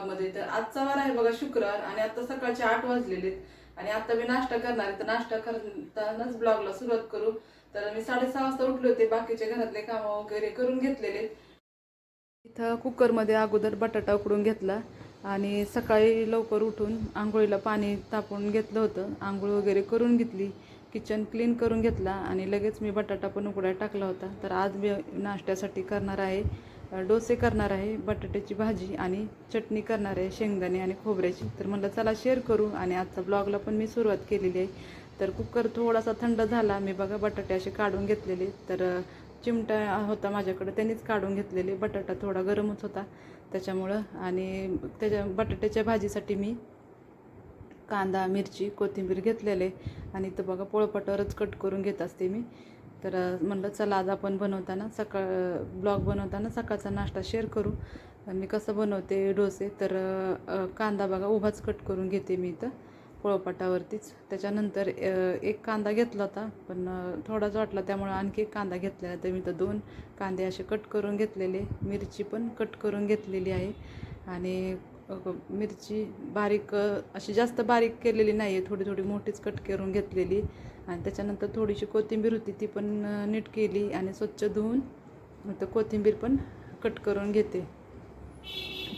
ब्लॉगमध्ये तर आजचा वार आहे बघा शुक्रवार आणि आता सकाळचे आठ वाजलेले आहेत. आणि आता मी नाश्ता करणार आहे. तर नाश्ता करतानाच ब्लॉगला सुरुवात करू. तर मी साडेसहा वाजता उठले होते. बाकीचे घरातले कामं वगैरे करून घेतलेले इथं कुकरमध्ये अगोदर बटाटा उकडून घेतला आणि सकाळी लवकर उठून आंघोळीला पाणी तापवून घेतलं होतं. आंघोळ वगैरे करून घेतली. किचन क्लीन करून घेतला आणि लगेच मी बटाटा पण उकडायला टाकला होता. तर आज मी नाश्त्यासाठी करणार आहे. डोसे करणार आहे बटाट्याची भाजी आणि चटणी करणार आहे शेंगदाणे आणि खोबऱ्याची. तर म्हटलं चला शेअर करू आणि आजचा ब्लॉगला पण मी सुरुवात केलेली आहे. तर कुकर थोडासा थंड झाला मी बघा बटाटे असे काढून घेतलेले. तर चिमटा होता माझ्याकडे त्यांनीच काढून घेतलेले. बटाटा थोडा गरमच होता त्याच्यामुळं. आणि त्याच्या बटाट्याच्या भाजीसाठी मी कांदा मिरची कोथिंबीर घेतलेले. आणि इथं बघा पोळपाटावरच कट करून घेत असते मी. तर म्हणलं चला आज आपण बनवताना सकाळ ब्लॉग बनवताना सकाळचा नाश्ता शेअर करू. मी कसं बनवते डोसे तर कांदा बघा उभाच कट करून घेते मी इथं पोळपाटावरतीच. त्याच्यानंतर एक कांदा घेतला होता पण थोडाच वाटला त्यामुळं आणखी एक कांदा घेतलेला तर मी तर दोन कांदे असे कट करून घेतलेले मिरची पण कट करून घेतलेली आहे. आणि मिरची बारीक अशी जास्त बारीक केलेली नाही आहे थोडी थोडी मोठीच कट करून घेतलेली. आणि त्याच्यानंतर थोडीशी कोथिंबीर होती ती पण नीट केली आणि स्वच्छ धुवून तर कोथिंबीर पण कट करून घेते.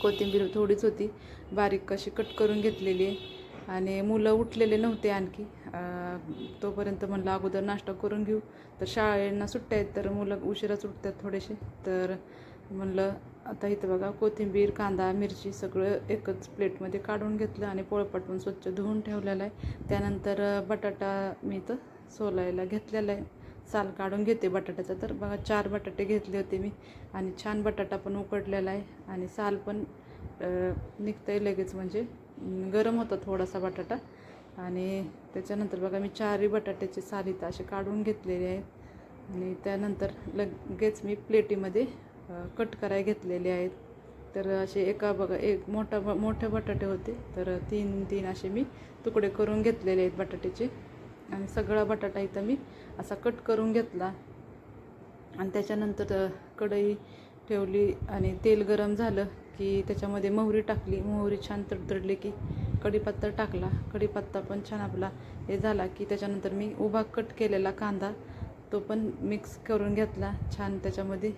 कोथिंबीर थोडीच होती बारीक कशी कट करून घेतलेली आहे. आणि मुलं उठलेले नव्हते आणखी तोपर्यंत म्हणलं अगोदर नाश्ता करून घेऊ. तर शाळेंना सुट्ट्या आहेत तर मुलं उशिराच उठतात थोडेसे. तर म्हणलं आता इथं बघा कोथिंबीर कांदा मिरची सगळं एकच प्लेटमध्ये काढून घेतलं आणि पोळपाटून पण स्वच्छ धुवून ठेवलेलं आहे. त्यानंतर बटाटा मी इथं सोलायला घेतलेला आहे. साल काढून घेते बटाट्याचा तर. बघा चार बटाटे घेतले होते मी आणि छान बटाटा पण उकडलेला आहे आणि साल पण निघतं निघतंय लगेच म्हणजे गरम होता थोडासा बटाटा आणि त्याच्यानंतर बघा मी चारही बटाट्याचे साल इथं असे काढून घेतलेले आहेत आणि त्यानंतर लगेच मी प्लेटीमध्ये कट कराय घेतलेले आहेत. तर असे एका बघा एक मोठा ब मोठे बटाटे होते. तर तीन तीन असे मी तुकडे करून घेतलेले आहेत बटाट्याचे. आणि सगळा बटाटा इथं मी असा कट करून घेतला. आणि त्याच्यानंतर कढई ठेवली आणि तेल गरम झालं की त्याच्यामध्ये मोहरी टाकली. मोहरी छान तडतडली की कढीपत्ता टाकला. कढीपत्ता पण छान आपला हे झाला की त्याच्यानंतर मी उभा कट केलेला कांदा तो पण मिक्स करून घेतला. छान त्याच्यामध्ये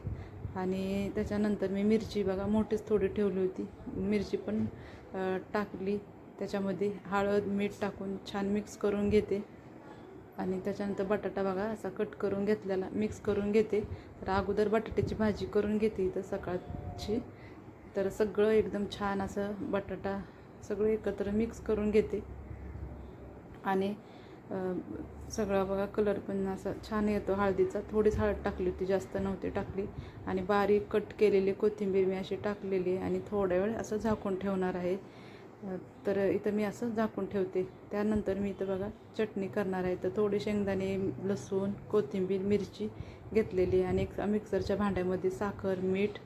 आणि त्याच्यानंतर मी मिरची बघा मोठीच थोडी ठेवली होती. मिरची पण टाकली. त्याच्यामध्ये हळद मीठ टाकून छान मिक्स करून घेते. आणि त्याच्यानंतर बटाटा बघा असा कट करून घेतलेला. मिक्स करून घेते. तर अगोदर बटाट्याची भाजी करून घेते इथं सकाळची. तर सगळं एकदम छान असं बटाटा सगळं एकत्र मिक्स करून घेते. आणि सगळा बघा कलर पण असा छान येतो. हळदीचा थोडीच हळद टाकली होती जास्त नव्हती टाकली. आणि बारीक कट केलेली कोथिंबीर मी अशी टाकलेली आणि थोड्या वेळ असं झाकून ठेवणार आहे. तर इथं मी असं झाकून ठेवते. त्यानंतर मी इथं बघा चटणी करणार आहे. तर थोडे शेंगदाणे लसूण कोथिंबीर मिरची घेतलेली आणि एक मिक्सरच्या भांड्यामध्ये साखर मीठ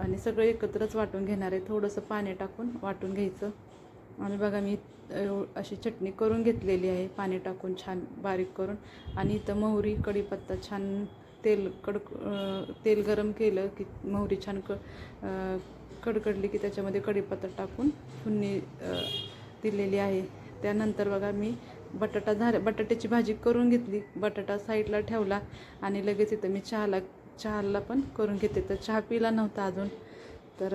आणि सगळं एकत्रच वाटून घेणार आहे. थोडंसं पाणी टाकून वाटून घ्यायचं. आणि बघा मी अशी चटणी करून घेतलेली आहे पाणी टाकून छान बारीक करून. आणि इथं मोहरी कढीपत्ता छान तेल कडक तेल गरम केलं की मोहरी छान क कडकडली की त्याच्यामध्ये कढीपत्ता टाकून फुन्नी दिलेली आहे. त्यानंतर बघा मी बटाटा झाला बटाट्याची भाजी करून घेतली. बटाटा साईडला ठेवला आणि लगेच इथं मी चहाला चहाला पण करून घेते. तर चहा पिला नव्हता अजून. तर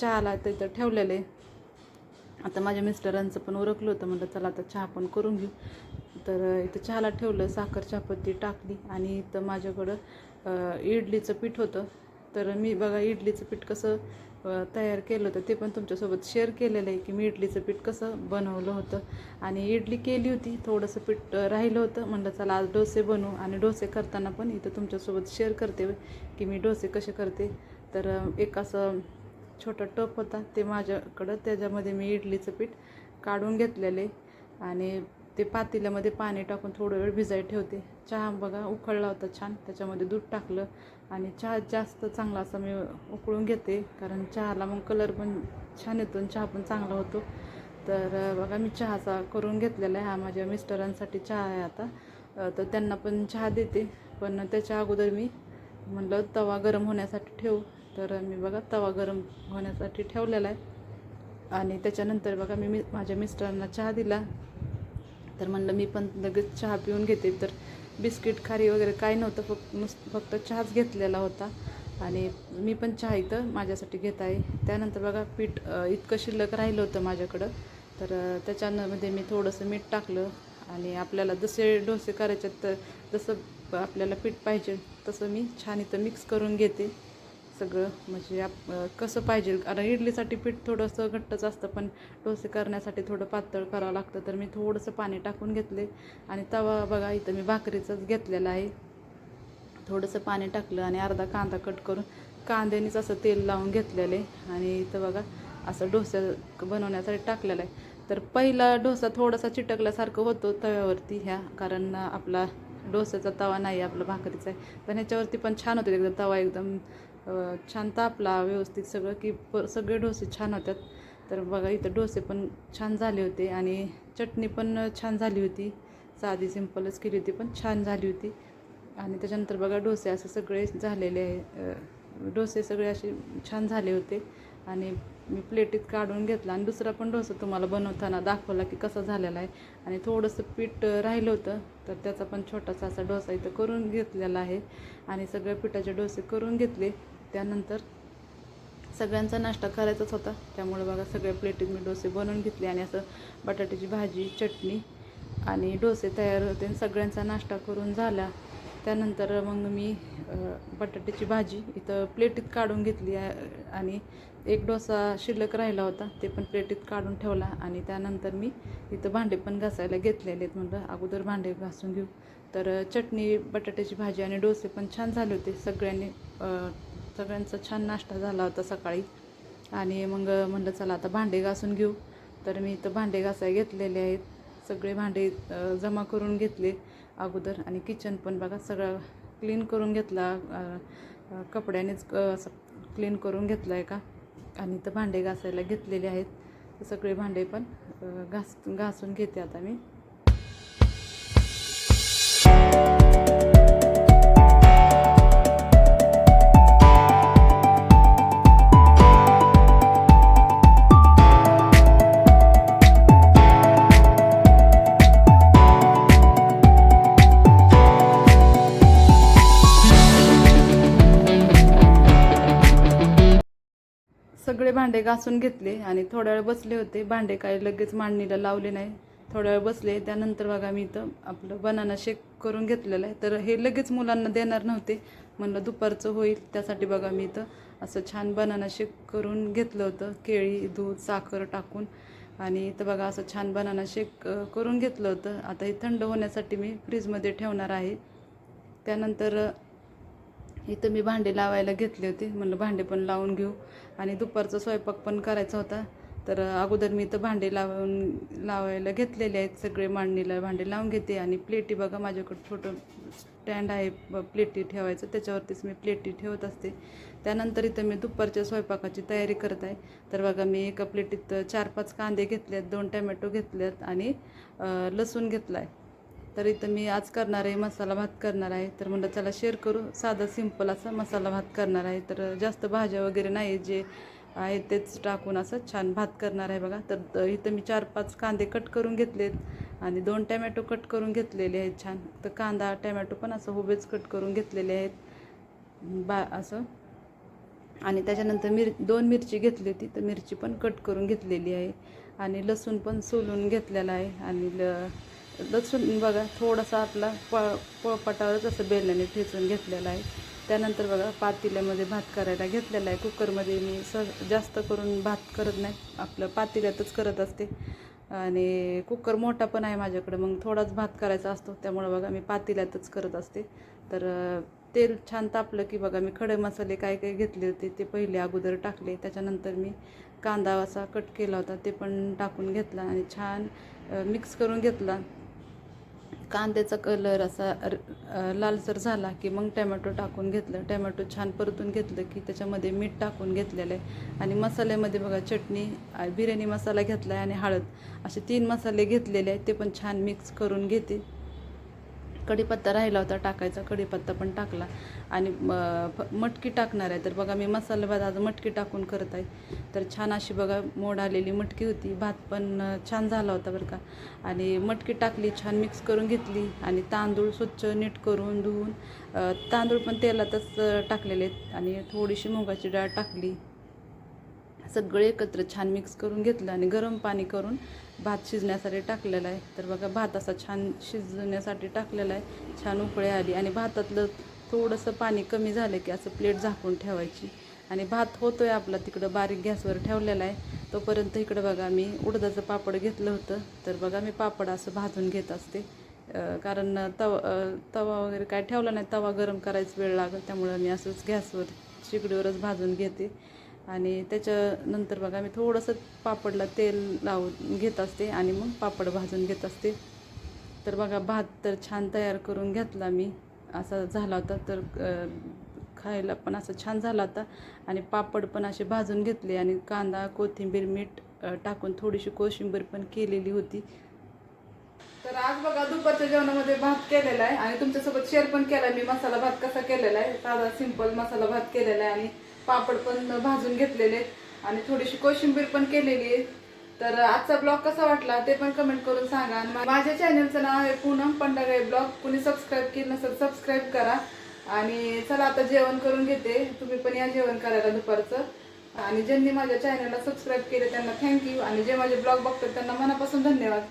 चहाला तर इथं ठेवलेलं आहे. आता माझ्या मिस्टरांचं पण ओरखलं होतं म्हटलं चला आता चहा पण करून घेऊ. तर इथं चहाला ठेवलं साखर चहापत्ती टाकली आणि इथं माझ्याकडं इडलीचं पीठ होतं. तर मी बघा इडलीचं पीठ कसं तयार केलं होतं ते पण तुमच्यासोबत शेअर केलेलं आहे की मी इडलीचं पीठ कसं बनवलं होतं. आणि इडली केली होती थोडंसं पीठ राहिलं होतं म्हणलं चला आज डोसे बनवू आणि डोसे करताना पण इथं तुमच्यासोबत शेअर करते की मी डोसे कसे करते. तर एक असं छोटा टप होता ते माझ्याकडं त्याच्यामध्ये मी इडलीचं पीठ काढून घेतलेले आणि ते पातेल्यामध्ये पाणी टाकून थोडं वेळ भिजाय ठेवते. चहा बघा उकळला होता छान त्याच्यामध्ये दूध टाकलं आणि चहा जास्त चांगला असा मी उकळून घेते कारण चहाला मग कलर पण छान येतो आणि चहा पण चांगला होतो. तर बघा मी चहाचा करून घेतलेला आहे हा माझ्या मिस्टरांसाठी चहा आहे आता. तर त्यांना पण चहा देते पण त्याच्या अगोदर मी म्हणलं तवा गरम होण्यासाठी ठेवू. तर मी बघा तवा गरम होण्यासाठी ठेवलेला आहे. आणि त्याच्यानंतर बघा मी मी माझ्या मिस्टरांना चहा दिला. तर म्हणलं मी पण लगेच चहा पिऊन घेते. तर बिस्किट खारी वगैरे काय नव्हतं फक्त नुस फक्त चहाच घेतलेला होता. आणि मी पण चहा इथं माझ्यासाठी घेत आहे. त्यानंतर बघा पीठ इतकं शिल्लक राहिलं होतं माझ्याकडं. तर त्याच्यामध्ये मी थोडंसं मीठ टाकलं. आणि आपल्याला जसे डोसे करायचे तर जसं आपल्याला पीठ पाहिजे. तसं मी छान इथं मिक्स करून घेते. सगळं म्हणजे आप कसं पाहिजे. कारण इडलीसाठी पीठ थोडंसं घट्टच असतं पण डोसे करण्यासाठी थोडं पातळ करावं लागतं. तर मी थोडंसं पाणी टाकून घेतले. आणि तवा बघा इथं मी भाकरीचंच घेतलेला आहे. थोडंसं पाणी टाकलं आणि अर्धा कांदा कट करून कांद्यानेच असं तेल लावून घेतलेलं. आहे आणि इथं बघा असं डोसा बनवण्यासाठी टाकलेला आहे. तर पहिला डोसा थोडासा चिटकल्यासारखं होतो तव्यावरती ह्या. कारण आपला डोस्याचा तवा नाही आपला भाकरीचा आहे. पण ह्याच्यावरती पण छान होते एकदम तवा एकदम छान तापला व्यवस्थित सगळं की प सगळे डोसे छान होतात. तर बघा इथं डोसे पण छान झाले होते आणि चटणी पण छान झाली होती. साधी सिंपलच केली होती पण छान झाली होती. आणि त्याच्यानंतर बघा डोसे असे सगळे झालेले आहे डोसे सगळे असे छान झाले होते. आणि मी प्लेटीत काढून घेतला आणि दुसरा पण डोसा तुम्हाला बनवताना दाखवला की कसा झालेला आहे. आणि थोडंसं पीठ राहिलं होतं तर त्याचा पण छोटासा असा डोसा इथं करून घेतलेला आहे. आणि सगळे पिठाचे डोसे करून घेतले. त्यानंतर सगळ्यांचा नाश्ता करायचाच होता. त्यामुळे बघा सगळ्या प्लेटीत मी डोसे बनवून घेतले आणि असं बटाट्याची भाजी चटणी आणि डोसे तयार होते आणि सगळ्यांचा नाश्ता करून झाला. त्यानंतर मग मी बटाट्याची भाजी इथं प्लेटीत काढून घेतली आहे आणि एक डोसा शिल्लक राहिला होता ते पण प्लेटीत काढून ठेवला आणि त्यानंतर मी इथं भांडे पण घासायला घेतलेले आहेत म्हणलं अगोदर भांडे घासून घेऊ. तर चटणी बटाट्याची भाजी आणि डोसे पण छान झाले होते. सगळ्यांनी सगळ्यांचा छान नाश्ता झाला होता सकाळी. आणि मग म्हणलं चला आता भांडे घासून घेऊ. तर मी इथं भांडे घासाय घेतलेले आहेत. सगळे भांडे जमा करून घेतले अगोदर. आणि किचन पण बघा सगळं क्लीन करून घेतला. कपड्यानेच असं क्लीन करून घेतलं आहे का आणि इथं भांडे घासायला घेतलेले आहेत. सगळे भांडे पण घास घासून घेते आता मी. भांडे घासून घेतले आणि थोड्या वेळ बसले होते. भांडे काय लगेच मांडणीला लावले नाही. थोड्या वेळ बसले. त्यानंतर बघा मी इथं आपलं बनाना शेक करून घेतलेलं आहे. तर हे लगेच मुलांना देणार नव्हते. म्हणलं दुपारचं होईल. त्यासाठी बघा मी इथं असं छान बनाना शेक करून घेतलं होतं. केळी दूध साखर टाकून. आणि इथं बघा असं छान बनाना शेक करून घेतलं होतं. आता हे थंड होण्यासाठी मी फ्रीजमध्ये ठेवणार आहे. त्यानंतर इथं मी भांडे लावायला घेतले होते. म्हणलं भांडे पण लावून घेऊ. आणि दुपारचा स्वयंपाक पण करायचा होता. तर अगोदर मी इथं भांडे लावून लावायला घेतलेले आहेत सगळे मांडणीला भांडे लावून घेते. आणि प्लेटी बघा माझ्याकडं छोटं स्टँड आहे. प्लेटी ठेवायचं. त्याच्यावरतीच मी प्लेटी ठेवत असते. त्यानंतर इथं मी दुपारच्या स्वयंपाकाची तयारी करत आहे. तर बघा मी एका प्लेटीत चार पाच कांदे घेतले आहेत दोन टॉमॅटो घेतले आहेत आणि लसूण घेतला आहे तर इथं मी आज करणार आहे मसाला भात करणार आहे. तर म्हणलं चला शेअर करू. साधा सिंपल असा मसाला भात करणार आहे. तर जास्त भाज्या वगैरे नाही जे आहे तेच टाकून असं छान भात करणार आहे बघा. तर इथं मी चार पाच कांदे कट करून घेतलेत आणि दोन टॅमॅटो कट करून घेतलेले आहेत छान. तर कांदा टॅमॅटो पण असं हुबेच कट करून घेतलेले आहेत. बा असं. आणि त्याच्यानंतर मिर दोन मिरची घेतली होती. तर मिरची पण कट करून घेतलेली आहे. आणि लसूण पण सोलून घेतलेला आहे. आणि ल लसूण बघा थोडासा आपला प पोळपाटावरच असं बेलण्याने ठेचून घेतलेला आहे. त्यानंतर बघा पातेल्यामध्ये भात करायला घेतलेला आहे. कुकरमध्ये मी स जास्त करून भात करत नाही. आपलं पातेल्यातच करत असते. आणि कुकर मोठा पण आहे माझ्याकडं. मग थोडाच भात करायचा असतो. त्यामुळं बघा मी पातेल्यातच करत असते. तर तेल छान तापलं की बघा मी खडे मसाले काय काय घेतले होते ते पहिले अगोदर टाकले. त्याच्यानंतर मी कांदा असा कट केला होता ते पण टाकून घेतला आणि छान मिक्स करून घेतला. कांद्याचा कलर असा र- लालसर झाला की मग टॅमॅटो टाकून घेतलं. टॅमॅटो छान परतून घेतलं की त्याच्यामध्ये मीठ टाकून घेतलेलं आहे. आणि मसाल्यामध्ये बघा चटणी बिर्याणी मसाला घेतला आहे आणि हळद. असे तीन मसाले घेतलेले आहेत ते पण छान मिक्स करून घेते. कढीपत्ता राहिला होता टाकायचा कढीपत्ता पण टाकला. आणि मटकी टाकणार आहे. तर बघा मी मसाला भात आज मटकी टाकून करत आहे. तर छान अशी बघा मोड आलेली मटकी होती. भात पण छान झाला होता बरं का. आणि मटकी टाकली छान मिक्स करून घेतली. आणि तांदूळ स्वच्छ नीट करून धुवून तांदूळ पण तेलातच टाकलेले आहेत. आणि थोडीशी मुगाची डाळ टाकली. सगळे एकत्र छान मिक्स करून घेतलं आणि गरम पाणी करून भात शिजण्यासाठी टाकलेला आहे. तर बघा भात असा छान शिजण्यासाठी टाकलेला आहे. छान उकळी आली आणि भातातलं थोडंसं पाणी कमी झालं की असं प्लेट झाकून ठेवायची. आणि भात होतो आहे आपला तिकडं बारीक गॅसवर ठेवलेला आहे. तोपर्यंत इकडं बघा मी उडदाचं पापड घेतलं होतं. तर बघा मी पापड असं भाजून घेत असते. कारण तवा तवा वगैरे काय ठेवला नाही तवा गरम करायचं वेळ लागेल त्यामुळं मी असंच गॅसवर शिगडीवरच भाजून घेते. आणि त्याच्यानंतर बघा मी थोडंसं पापडला तेल लावून घेत असते आणि मग पापड भाजून घेत असते. तर बघा भात तर छान तयार करून घेतला मी. असा झाला होता तर खायला पण असं छान झाला होता. आणि पापड पण असे भाजून घेतले आणि कांदा कोथिंबीर मीठ टाकून थोडीशी कोशिंबीर पण केलेली होती. तर आज बघा दुपारच्या जेवणामध्ये भात केलेला आहे. आणि तुमच्यासोबत शेअर पण केला मी मसाला भात कसा केलेला आहे? साधा सिंपल मसाला भात केलेला आहे. आणि पापड पण भाजून घेतलेले आहेत. आणि थोडीशी कोशिंबीर पण केलेली आहे. तर आजचा ब्लॉग कसा वाटला ते पण कमेंट करून सांगा. आणि माझ्या चॅनलचं नाव आहे पूनम पंडागाई ब्लॉग. कुणी सबस्क्राईब केलं नसेल सबस्क्राईब करा. आणि चला आता जेवण करून घेते. तुम्ही पण या जेवण करायला दुपारचं. आणि ज्यांनी माझ्या चॅनलला सबस्क्राईब केले त्यांना थँक्यू आणि जे माझे ब्लॉग बघतात त्यांना मनापासून धन्यवाद.